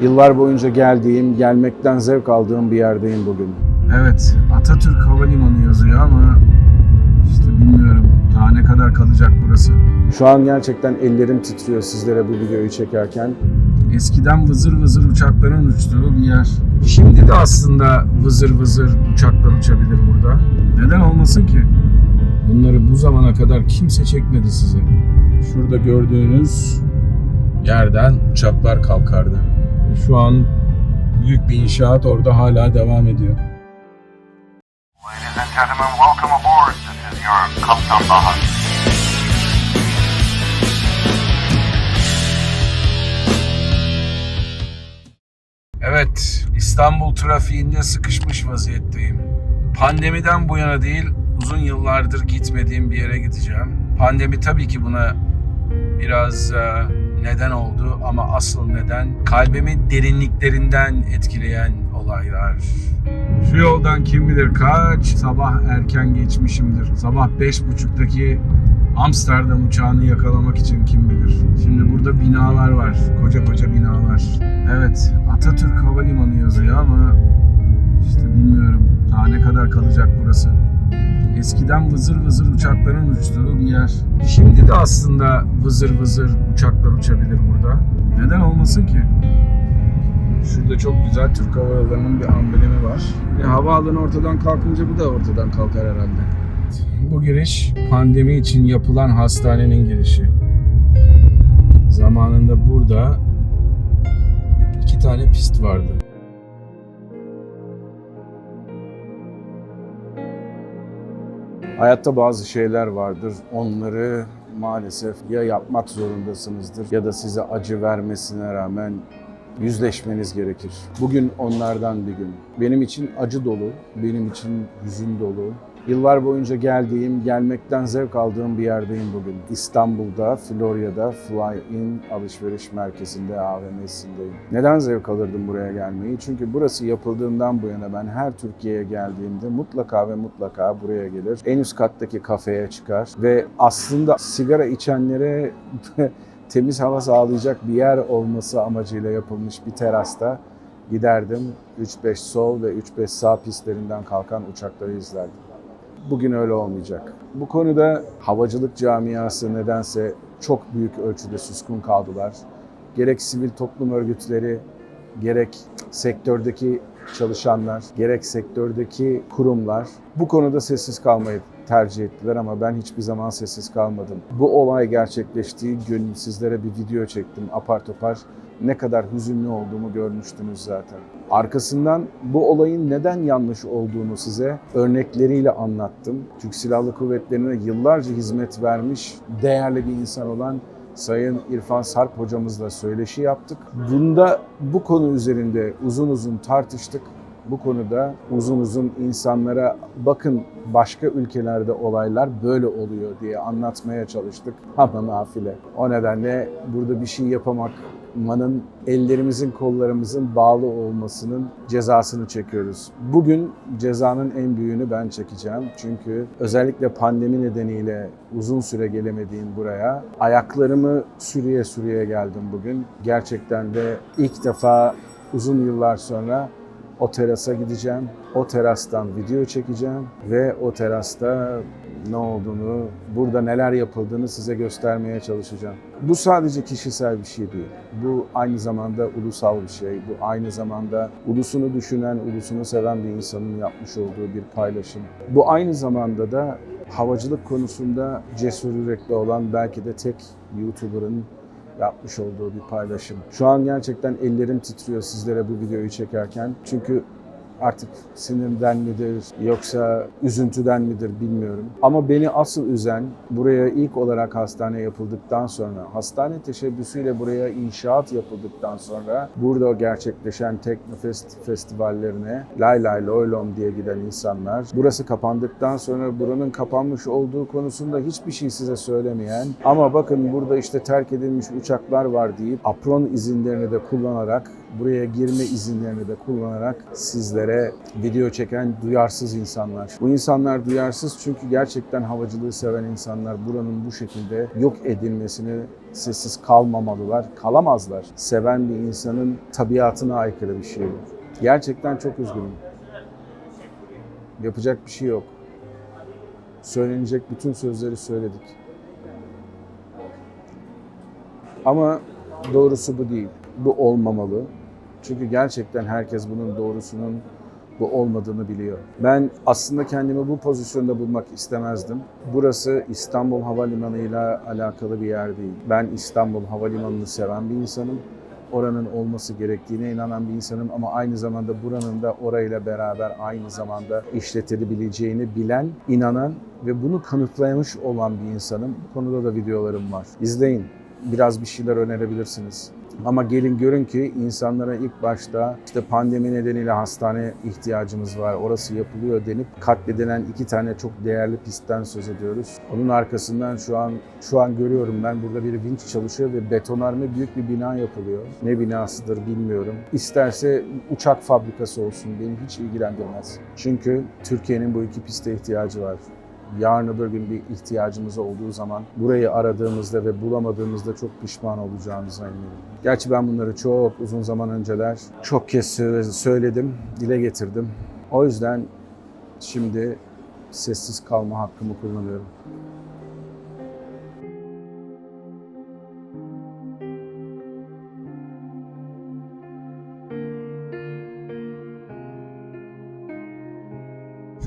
Yıllar boyunca geldiğim, gelmekten zevk aldığım bir yerdeyim bugün. Evet, Atatürk Havalimanı yazıyor ama işte bilmiyorum daha ne kadar kalacak burası. Şu an gerçekten ellerim titriyor sizlere bu videoyu çekerken. Eskiden vızır vızır uçakların uçtuğu bir yer. Şimdi de aslında vızır vızır uçaklar uçabilir burada. Neden olmasın ki? Bunları bu zamana kadar kimse çekmedi size. Şurada gördüğünüz yerden uçaklar kalkardı. Şu an büyük bir inşaat orada hala devam ediyor. Ladies and gentlemen, welcome aboard. This is your Kaptan Bahar. Evet, İstanbul trafiğinde sıkışmış vaziyetteyim. Pandemiden bu yana değil, uzun yıllardır gitmediğim bir yere gideceğim. Pandemi tabii ki buna biraz e, neden oldu ama asıl neden kalbimi derinliklerinden etkileyen olaylar. Şu yoldan kim bilir kaç sabah erken geçmişimdir. Sabah beş buçuktaki Amsterdam uçağını yakalamak için kim bilir. Şimdi burada binalar var. Koca koca binalar. Evet Atatürk Havalimanı yazıyor ama işte bilmiyorum daha ne kadar kalacak burası. Eskiden vızır vızır uçakların uçtuğu bir yer. Şimdi de aslında vızır vızır uçaklar uçabilir burada. Neden olmasın ki? Şurada çok güzel Türk Hava Yolları'nın bir amblemi var. E, havaalanı ortadan kalkınca bu da ortadan kalkar herhalde. Bu giriş pandemi için yapılan hastanenin girişi. Zamanında burada iki tane pist vardı. Hayatta bazı şeyler vardır. Onları maalesef ya yapmak zorundasınızdır ya da size acı vermesine rağmen yüzleşmeniz gerekir. Bugün onlardan bir gün. Benim için acı dolu, benim için hüzün dolu. Yıllar boyunca geldiğim, gelmekten zevk aldığım bir yerdeyim bugün. İstanbul'da, Florya'da Fly In alışveriş merkezinde, AVM'sindeyim. Neden zevk alırdım buraya gelmeyi? Çünkü burası yapıldığından bu yana ben her Türkiye'ye geldiğimde mutlaka ve mutlaka buraya gelir. En üst kattaki kafeye çıkar ve aslında sigara içenlere temiz hava sağlayacak bir yer olması amacıyla yapılmış bir terasta giderdim. 3-5 sol ve 3-5 sağ pistlerinden kalkan uçakları izlerdim. Bugün öyle olmayacak. Bu konuda havacılık camiası nedense çok büyük ölçüde suskun kaldılar. Gerek sivil toplum örgütleri, gerek sektördeki çalışanlar, gerek sektördeki kurumlar bu konuda sessiz kalmayı tercih ettiler ama ben hiçbir zaman sessiz kalmadım. Bu olay gerçekleştiği gün sizlere bir video çektim apar topar. Ne kadar hüzünlü olduğumu görmüştünüz zaten. Arkasından bu olayın neden yanlış olduğunu size örnekleriyle anlattım. Türk Silahlı Kuvvetleri'ne yıllarca hizmet vermiş değerli bir insan olan Sayın İrfan Sarp hocamızla söyleşi yaptık. Bunda bu konu üzerinde uzun uzun tartıştık. Bu konuda uzun uzun insanlara bakın başka ülkelerde olaylar böyle oluyor diye anlatmaya çalıştık. Ama nafile. O nedenle burada bir şey yapamakmanın ellerimizin kollarımızın bağlı olmasının cezasını çekiyoruz. Bugün cezanın en büyüğünü ben çekeceğim. Çünkü özellikle pandemi nedeniyle uzun süre gelemediğim buraya ayaklarımı sürüye sürüye geldim bugün. Gerçekten de ilk defa uzun yıllar sonra o terasa gideceğim. O terastan video çekeceğim ve o terasta ne olduğunu, burada neler yapıldığını size göstermeye çalışacağım. Bu sadece kişisel bir şey değil. Bu aynı zamanda ulusal bir şey. Bu aynı zamanda ulusunu düşünen, ulusunu seven bir insanın yapmış olduğu bir paylaşım. Bu aynı zamanda da havacılık konusunda cesur yürekli olan belki de tek YouTuber'ın yapmış olduğu bir paylaşım. Şu an gerçekten ellerim titriyor sizlere bu videoyu çekerken. Çünkü artık sinirden midir yoksa üzüntüden midir bilmiyorum. Ama beni asıl üzen buraya ilk olarak hastane yapıldıktan sonra, hastane teşebbüsüyle buraya inşaat yapıldıktan sonra burada gerçekleşen Teknofest festivallerine lay lay loy lom diye giden insanlar, burası kapandıktan sonra buranın kapanmış olduğu konusunda hiçbir şey size söylemeyen ama bakın burada işte terk edilmiş uçaklar var deyip apron izinlerini de kullanarak buraya girme izinlerini de kullanarak sizlere göklere video çeken duyarsız insanlar. Bu insanlar duyarsız çünkü gerçekten havacılığı seven insanlar buranın bu şekilde yok edilmesini sessiz kalmamalılar, kalamazlar. Seven bir insanın tabiatına aykırı bir şey bu. Gerçekten çok üzgünüm. Yapacak bir şey yok. Söylenecek bütün sözleri söyledik. Ama doğrusu bu değil. Bu olmamalı. Çünkü gerçekten herkes bunun doğrusunun bu olmadığını biliyor. Ben aslında kendimi bu pozisyonda bulmak istemezdim. Burası İstanbul Havalimanı ile alakalı bir yer değil. Ben İstanbul Havalimanı'nı seven bir insanım. Oranın olması gerektiğine inanan bir insanım ama aynı zamanda buranın da orayla beraber aynı zamanda işletilebileceğini bilen, inanan ve bunu kanıtlamış olan bir insanım. Bu konuda da videolarım var. İzleyin. Biraz bir şeyler önerebilirsiniz. Ama gelin görün ki insanlara ilk başta işte pandemi nedeniyle hastane ihtiyacımız var, orası yapılıyor denip katledilen iki tane çok değerli pistten söz ediyoruz. Onun arkasından şu an şu an görüyorum ben burada bir vinç çalışıyor ve betonarme büyük bir bina yapılıyor. Ne binasıdır bilmiyorum. İsterse uçak fabrikası olsun beni hiç ilgilendirmez. Çünkü Türkiye'nin bu iki piste ihtiyacı var yarın öbür gün bir ihtiyacımız olduğu zaman burayı aradığımızda ve bulamadığımızda çok pişman olacağımıza eminim. Gerçi ben bunları çok uzun zaman önceler çok kez söyle- söyledim, dile getirdim. O yüzden şimdi sessiz kalma hakkımı kullanıyorum.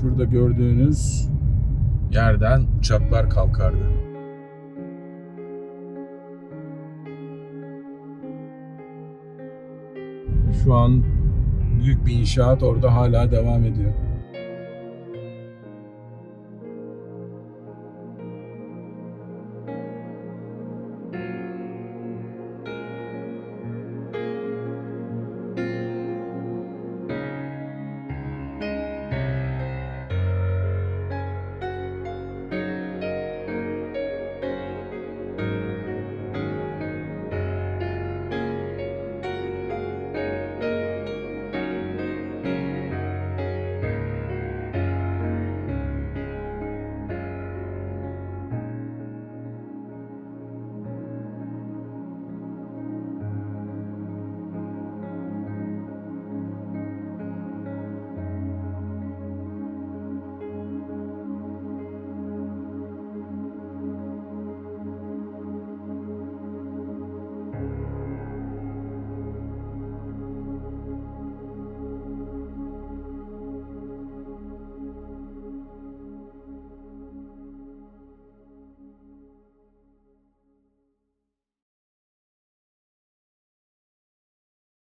Şurada gördüğünüz yerden uçaklar kalkardı. Şu an büyük bir inşaat orada hala devam ediyor.